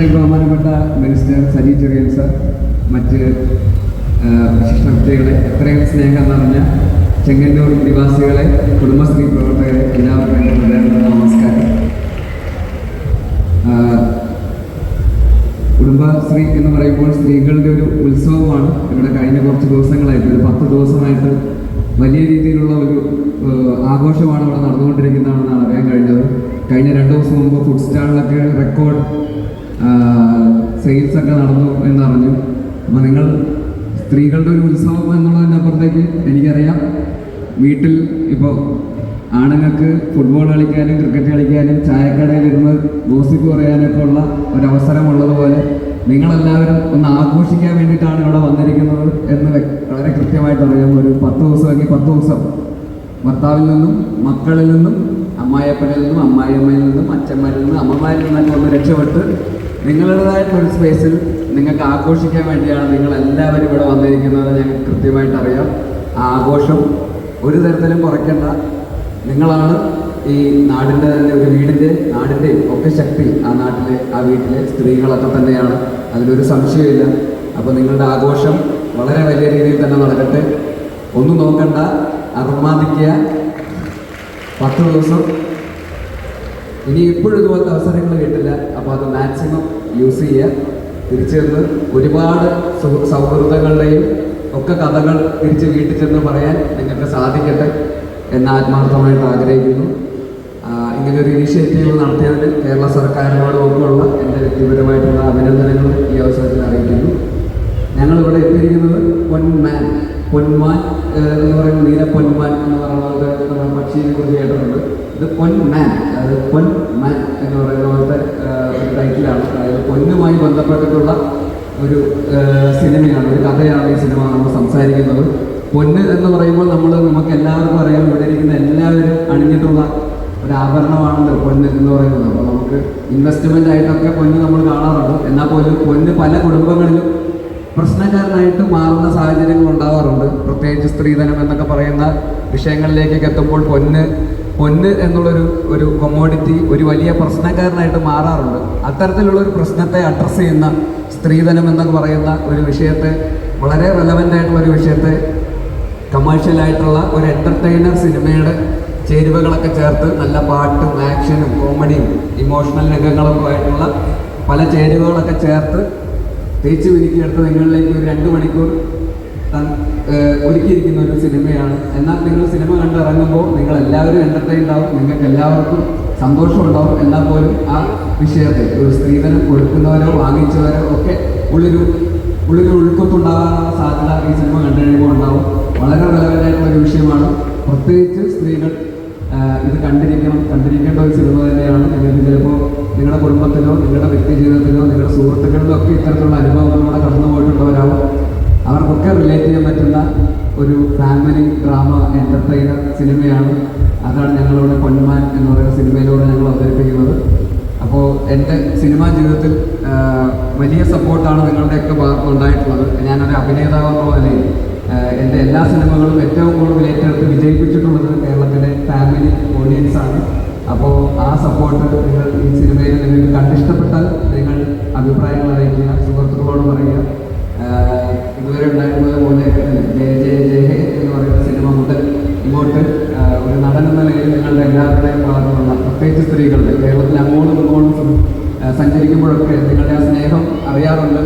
ഇത്രയും ബഹുമാനപ്പെട്ട minister Saji Cherian sir മറ്റ് വിശിഷ്ട വ്യക്തികളെ എത്രയും സ്നേഹം നിറഞ്ഞ ചെങ്ങന്നൂർ നിവാസികളെ കുടുംബശ്രീ പ്രവർത്തകരെ എല്ലാവർക്കും നമസ്കാരം. കുടുംബശ്രീ എന്ന് പറയുമ്പോൾ സ്ത്രീകളുടെ ഒരു ഉത്സവമാണ്. ഇവിടെ കഴിഞ്ഞ കുറച്ച് ദിവസങ്ങളായിട്ട് ഒരു പത്ത് ദിവസമായിട്ട് വലിയ രീതിയിലുള്ള ഒരു ആഘോഷമാണ് ഇവിടെ നടന്നുകൊണ്ടിരിക്കുന്നതാണെന്നാണ് അറിയാൻ കഴിഞ്ഞത്. കഴിഞ്ഞ രണ്ട് ദിവസം മുമ്പ് ഫുഡ് സ്റ്റാളിലൊക്കെ റെക്കോർഡ് സെയിൽസ് ഒക്കെ നടന്നു എന്നറിഞ്ഞു. അപ്പോൾ നിങ്ങൾ സ്ത്രീകളുടെ ഒരു ഉത്സവം എന്നുള്ളതിനപ്പുറത്തേക്ക് എനിക്കറിയാം. വീട്ടിൽ ഇപ്പോൾ ആണുങ്ങൾക്ക് ഫുട്ബോൾ കളിക്കാനും ക്രിക്കറ്റ് കളിക്കാനും ചായക്കടയിൽ ഇരുന്ന് ഗോസിപ്പ് പറയാനൊക്കെ ഉള്ള ഒരവസരമുള്ളതുപോലെ നിങ്ങളെല്ലാവരും ഒന്ന് ആഘോഷിക്കാൻ വേണ്ടിയിട്ടാണ് ഇവിടെ വന്നിരിക്കുന്നത് എന്ന് വളരെ കൃത്യമായിട്ട് അറിയാം. ഒരു പത്ത് ദിവസമെങ്കിൽ പത്ത് ദിവസം ഭർത്താവിൽ നിന്നും മക്കളിൽ നിന്നും അമ്മായിയപ്പനിൽ നിന്നും അമ്മായിയമ്മയിൽ നിന്നും അച്ഛന്മാരിൽ നിന്നും അമ്മമാരിൽ നിന്നൊക്കെ ഒന്ന് രക്ഷപ്പെട്ട് നിങ്ങളുടേതായിട്ടൊരു സ്പേസിൽ നിങ്ങൾക്ക് ആഘോഷിക്കാൻ വേണ്ടിയാണ് നിങ്ങൾ എല്ലാവരും ഇവിടെ വന്നിരിക്കുന്നത്. ഞങ്ങൾക്ക് കൃത്യമായിട്ട് അറിയാം. ആ ആഘോഷം ഒരു തരത്തിലും കുറയ്ക്കേണ്ട. നിങ്ങളാണ് ഈ നാടിന്റെ തന്നെ ഒരു വീടിന്റെ നാടിന്റെ ഒക്കെ ശക്തി ആ നാട്ടിലെ ആ വീട്ടിലെ സ്ത്രീകളൊക്കെ തന്നെയാണ്. അതിലൊരു സംശയമില്ല അപ്പോൾ നിങ്ങളുടെ ആഘോഷം വളരെ വലിയ രീതിയിൽ തന്നെ നടക്കട്ടെ. ഒന്നും നോക്കണ്ട. അർമാദിക്കുക പത്ത് ദിവസം. ഇനി എപ്പോഴും ഇതുപോലത്തെ അവസരങ്ങൾ കിട്ടില്ല. അപ്പോൾ അത് മാക്സിമം യൂസ് ചെയ്യുക. തിരിച്ചു ചെന്ന് ഒരുപാട് സുഹൃ സൗഹൃദങ്ങളുടെയും ഒക്കെ കഥകൾ തിരിച്ച് വീട്ടിൽ ചെന്ന് പറയാൻ നിങ്ങൾക്ക് സാധിക്കട്ടെ എന്ന് ആത്മാർത്ഥമായിട്ട് ആഗ്രഹിക്കുന്നു. ഇങ്ങനെ ഇങ്ങനൊരു ഇനിഷ്യേറ്റീവ് നടത്തിയതിന് കേരള സർക്കാരിനോട് ഒക്കെയുള്ള എന്റെ വ്യക്തിപരമായിട്ടുള്ള അഭിനന്ദനങ്ങൾ ഈ അവസരത്തിൽ അറിയിക്കുന്നു. ഞങ്ങളിവിടെ എത്തിയിരിക്കുന്നത് പൊന്മാൻ പൊന്മാൻ എന്ന് പറയുന്ന നീല പൊന്മാൻ എന്ന് പറയുന്നത് നമ്മൾ പക്ഷിയെ കുറിച്ച് കേട്ടിട്ടുണ്ട്. ഇത് പൊന്മാൻ അതായത് പൊന്മാൻ എന്ന് പറയുന്ന പോലത്തെ ടൈറ്റിലാണ്. അതായത് പൊന്നുമായി ബന്ധപ്പെട്ടിട്ടുള്ള ഒരു സിനിമയാണ് ഒരു കഥയാണ് ഈ സിനിമ നമ്മൾ സംസാരിക്കുന്നത്. പൊന്ന് എന്ന് പറയുമ്പോൾ നമ്മൾ നമുക്ക് എല്ലാവർക്കും അറിയാം ഇവിടെ ഇരിക്കുന്ന എല്ലാവരും അണിഞ്ഞിട്ടുള്ള ഒരു ആഭരണമാണല്ലോ പൊന്ന് എന്ന് പറയുന്നത്. അപ്പോൾ നമുക്ക് ഇൻവെസ്റ്റ്മെന്റ് ആയിട്ടൊക്കെ പൊന്ന് നമ്മൾ കാണാറുണ്ട്. എന്നാൽ പോലും പൊന്ന് പല കുടുംബങ്ങളിലും പ്രശ്നക്കാരനായിട്ട് മാറുന്ന സാഹചര്യങ്ങൾ ഉണ്ടാവാറുണ്ട്. പ്രത്യേകിച്ച് സ്ത്രീധനം എന്നൊക്കെ പറയുന്ന വിഷയങ്ങളിലേക്കൊക്കെ എത്തുമ്പോൾ പൊന്ന് പൊന്ന് എന്നുള്ളൊരു ഒരു കൊമോഡിറ്റി ഒരു വലിയ പ്രശ്നക്കാരനായിട്ട് മാറാറുണ്ട്. അത്തരത്തിലുള്ള ഒരു പ്രശ്നത്തെ അഡ്രസ്സ് ചെയ്യുന്ന സ്ത്രീധനം എന്നൊക്കെ പറയുന്ന ഒരു വിഷയത്തെ വളരെ റെലവന്റ് ആയിട്ടുള്ള ഒരു വിഷയത്തെ കമേഴ്ഷ്യലായിട്ടുള്ള ഒരു എന്റർടൈനർ സിനിമയുടെ ചേരുവകളൊക്കെ ചേർത്ത് നല്ല പാട്ടും ആക്ഷനും കോമഡിയും ഇമോഷണൽ രംഗങ്ങളൊക്കെ ആയിട്ടുള്ള പല ചേരുവകളൊക്കെ ചേർത്ത് തേച്ച് എടുത്ത നിങ്ങളിലേക്ക് ഒരു രണ്ട് മണിക്കൂർ ഒരുക്കിയിരിക്കുന്ന ഒരു സിനിമയാണ്. എന്നാൽ നിങ്ങൾ സിനിമ കണ്ടിറങ്ങുമ്പോൾ നിങ്ങൾ എല്ലാവരും എന്റർടൈൻഡ് ആവും. നിങ്ങൾക്ക് എല്ലാവർക്കും സന്തോഷമുണ്ടാവും. എന്നാൽ പോലും ആ വിഷയത്തെ ഒരു സ്ത്രീധനം കൊടുക്കുന്നവരോ വാങ്ങിച്ചവരോ ഒക്കെ ഉള്ളൊരു ഉള്ളൊരു ഉൾക്കൊത്തുണ്ടാകാനുള്ള സാധ്യത ഈ സിനിമ കണ്ടു കഴിയുമ്പോൾ ഉണ്ടാവും. വളരെ റെലവന്റായിട്ടുള്ള ഒരു വിഷയമാണ്. പ്രത്യേകിച്ച് സ്ത്രീകൾ ഇത് കണ്ടിരിക്കണം. കണ്ടിരിക്കേണ്ട ഒരു സിനിമ തന്നെയാണ്. നിങ്ങൾക്ക് ചിലപ്പോൾ നിങ്ങളുടെ കുടുംബത്തിലോ നിങ്ങളുടെ വ്യക്തി ജീവിതത്തിലോ നിങ്ങളുടെ സുഹൃത്തുക്കളിലോ ഒക്കെ ഇത്തരത്തിലുള്ള അനുഭവങ്ങളിലൂടെ കടന്നു പോയിട്ടുള്ളവരാവും. അവർക്കൊക്കെ റിലേറ്റ് ചെയ്യാൻ പറ്റുന്ന ഒരു ഫാമിലി ഡ്രാമ എന്റർടൈനർ സിനിമയാണ്. അതാണ് ഞങ്ങളിവിടെ പൊന്മാൻ എന്ന് പറയുന്ന സിനിമയിലൂടെ ഞങ്ങൾ അവതരിപ്പിക്കുന്നത്. അപ്പോൾ എന്റെ സിനിമാ ജീവിതത്തിൽ വലിയ സപ്പോർട്ടാണ് നിങ്ങളുടെയൊക്കെ ഭാഗത്ത് ഉണ്ടായിട്ടുള്ളത്. ഞാനൊരു അഭിനേതാവ് പോലെ എന്റെ എല്ലാ സിനിമകളും ഏറ്റവും കൂടുതൽ ഏറ്റെടുത്ത് വിജയിപ്പിച്ചിട്ടുള്ളത് കേരളത്തിലെ ഫാമിലി ഓഡിയൻസാണ് അപ്പോൾ ആ സപ്പോർട്ട് നിങ്ങൾ ഈ സിനിമയിൽ നിങ്ങൾക്ക് കണ്ടിഷ്ടപ്പെട്ടാൽ നിങ്ങൾ അഭിപ്രായങ്ങൾ അറിയിക്കുക സുഹൃത്തുക്കളോട് പറയുക. ഇതുവരെ ഉണ്ടായിരുന്നത് പോലെ ജയ ജയ ജയ ഹേ എന്ന് പറയുന്ന സിനിമ മുതൽ ഇങ്ങോട്ട് ഒരു നടൻ എന്ന നിലയിൽ നിങ്ങളുടെ എല്ലാവരുടെയും ഭാഗത്തുള്ള പ്രത്യേകിച്ച് സ്ത്രീകളുടെ കേരളത്തിൽ അങ്ങോട്ടും ഇങ്ങോട്ടും സഞ്ചരിക്കുമ്പോഴൊക്കെ നിങ്ങളുടെ ആ സ്നേഹം അറിയാറുണ്ട്.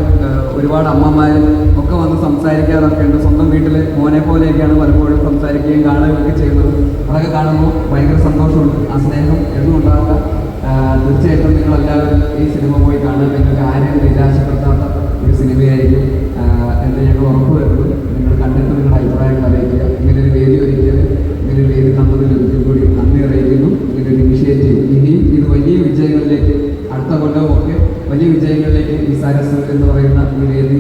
ഒരുപാട് അമ്മമാരും ഒക്കെ വന്ന് സംസാരിക്കാറൊക്കെ ഉണ്ട്. സ്വന്തം വീട്ടിൽ മോനെ പോലെയൊക്കെയാണ് പലപ്പോഴും സംസാരിക്കുകയും കാണുകയൊക്കെ ചെയ്യുന്നത്. അതൊക്കെ കാണുമ്പോൾ ഭയങ്കര സന്തോഷമുണ്ട്. ആ സ്നേഹം എന്നും ഉണ്ടാവുക തീർച്ചയായിട്ടും നിങ്ങളെല്ലാവരും ഈ സിനിമ പോയി കാണുക. നിങ്ങൾക്ക് ആരെയും നിരാശപ്പെടുത്താത്ത ഒരു സിനിമയായിരിക്കും എന്ന് ഞങ്ങൾ ഉറപ്പ് വരുന്നു. നിങ്ങൾ കണ്ടിട്ട് നിങ്ങളുടെ അഭിപ്രായങ്ങൾ അറിയിക്കുക. ഇങ്ങനെ ഒരു വേദി ഒരുക്കിയത് ഇങ്ങനെ ഒരു വേദി തന്നതിൽ ഒരിക്കൽ കൂടി നന്ദി അറിയിക്കുന്നു ഇങ്ങനെ ഒരു ഇനിഷ്യേറ്റീവ് ഇനിയും ഇത് വലിയ വിജയങ്ങളിലേക്ക് അടുത്ത കൊല്ലവും ഒക്കെ വലിയ വിജയങ്ങളിലേക്ക് ഈ സരസ് എന്ന് പറയുന്ന ഈ വേദി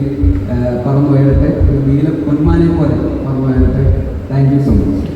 ആഹ് പറന്നു വരട്ടെ ഒരു നീല പൊന്മാനെ പോലെ പറന്നു വരട്ടെ താങ്ക് യു സോ മച്ച്